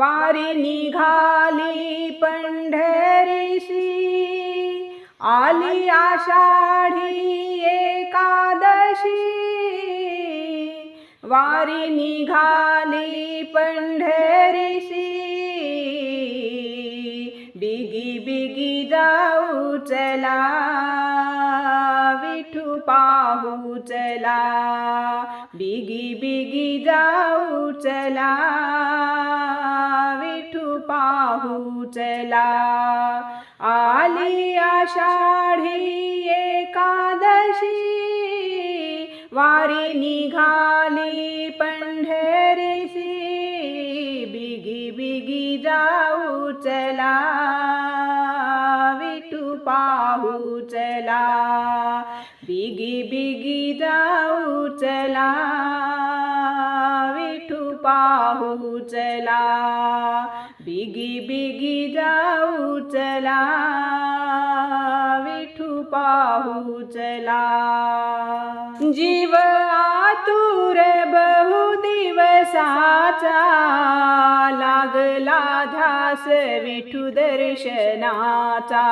वारी निघाली पंढरीशी. आली आषाढी एकादशी. वारी निघाली पंढरीशी. बिगी बिगी जाऊ चला. पाहू चला. बिगी बिगी जाऊ चला. विठू पाहू चला. आली आषाढी एकादशी. वारी निघाली पंढरीसी बिगी बिगी जाऊ चला. पाहू चला. बिगी बिगी जाऊ चला. विठू पाहू चला. बिगी बिगी जाऊ चला. विठू पाहू चला. जीव आतुर बहु दिवसाचा लागला धास विठू दर्शनाचा.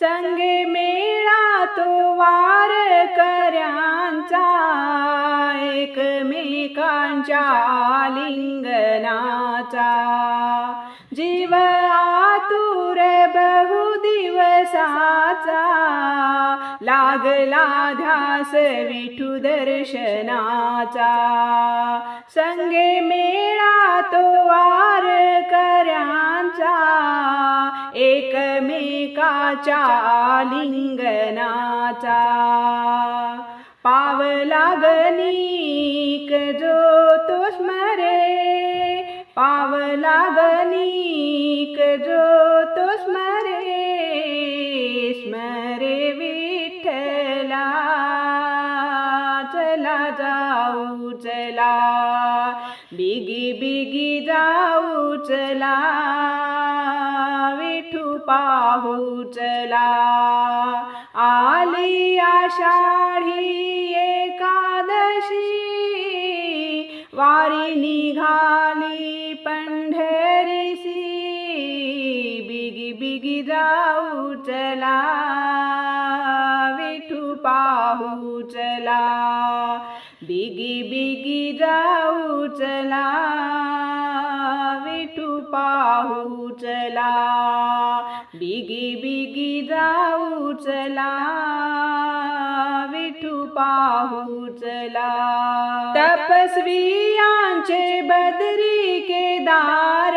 संगे मेळा तो वार कर्यांचा एकमेकांच्या लिंगनाचा. जीव दिवसाचा लागला ध्यास विठू दर्शनाचा. संगे मेळा तो वार कर्यांचा एकमेकाच्या लिंगनाचा पावला गणिक जो तो स्मरे पावला गणिक जो चला चला जाऊ चला. बिगी बिगी जाऊ चला. विठू पाहू चला. आली आषाढी एकादशी. वारी निघाली पंढरीसी बिगी बिगी जाऊ चला. पाहू चला. बिगी बिगी जाऊ चला. विठू पाहू चला. बिगी बिगी जाऊ चला. विठू पाहू चला. तपस्वियांचे बदरी केदार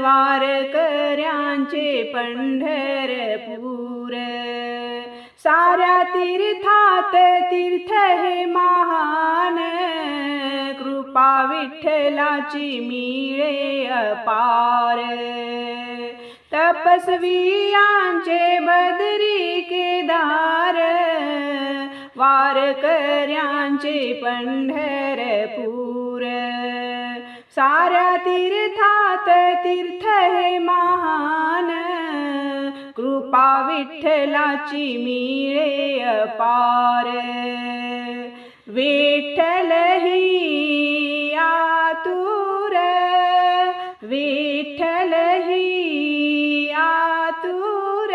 वारकऱ्यांचे पंढरपूर. साऱ्या तीर्थात तीर्थ हे महान. कृपा विठ्ठलाची मिळे अपार. तपस्वियांचे बदरी केदार. वारकऱ्यांचे पंढरपूर. साऱ्या तीर्थात तीर्थ हे महान कृपा विठ्ठलाची मिळे अपार। विठ्ठल ही आतुर विठ्ठल ही आतुर।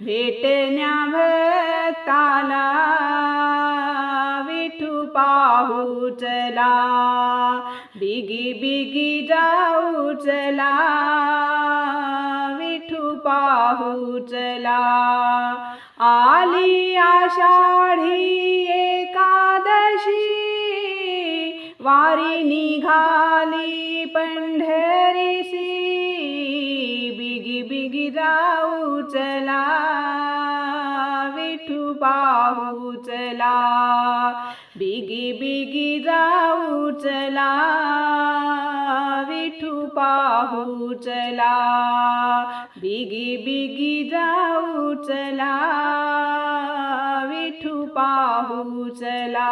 भेटण्या भक्ताला विठू पाहू चला। बिगी बिगी जाऊ चला विठू पाहू चला. आली आषाढी एकादशी वारी निघाली पंढरीसी बिगी बिगी जाऊ चला विठू पाहू चला. बिगी बिगी जाऊ चला विठू पाहू चला. बिगी बिगी जाऊ चला विठू पाहू चला.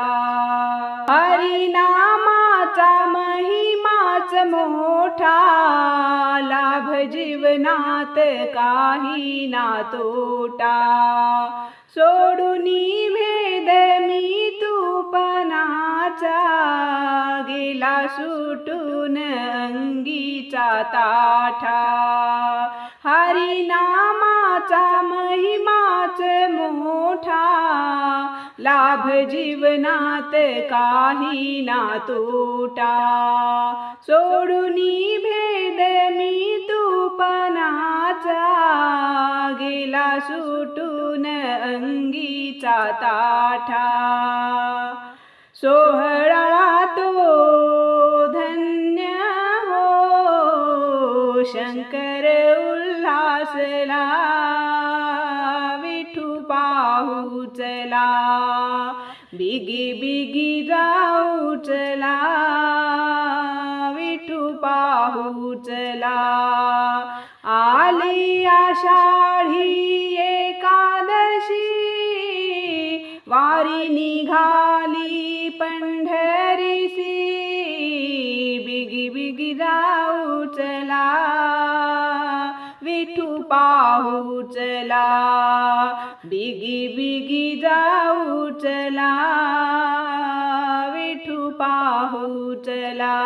हरिनामाचा महिमाच मोठा लाभ जीवनात काही ना तोटा. सोडून भेद मी गेला सुटून अंगीचा ताठा. हरिनामाचा महिमाच मोठा. लाभ जीवनात काही ना तोटा. सोडूनी भेद मी तूपनाचा. गेला सुटून अंगीचा ताठा. सोहळा तो शंकर उल्हासला विठू पाहू चला बिगी बिगी जाऊ चला विठू पाहू चला. आली आषाढी एकादशी वारी निघाली पंढरीसी बिगी बिगी जाऊ चला. विठू पाहू चला. बिगी बिगी जाऊ चला. विठू पाहू चला.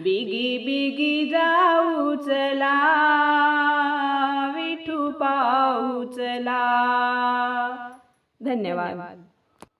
बिगी बिगी जाऊ चला. विठू पाहू चला. धन्यवाद.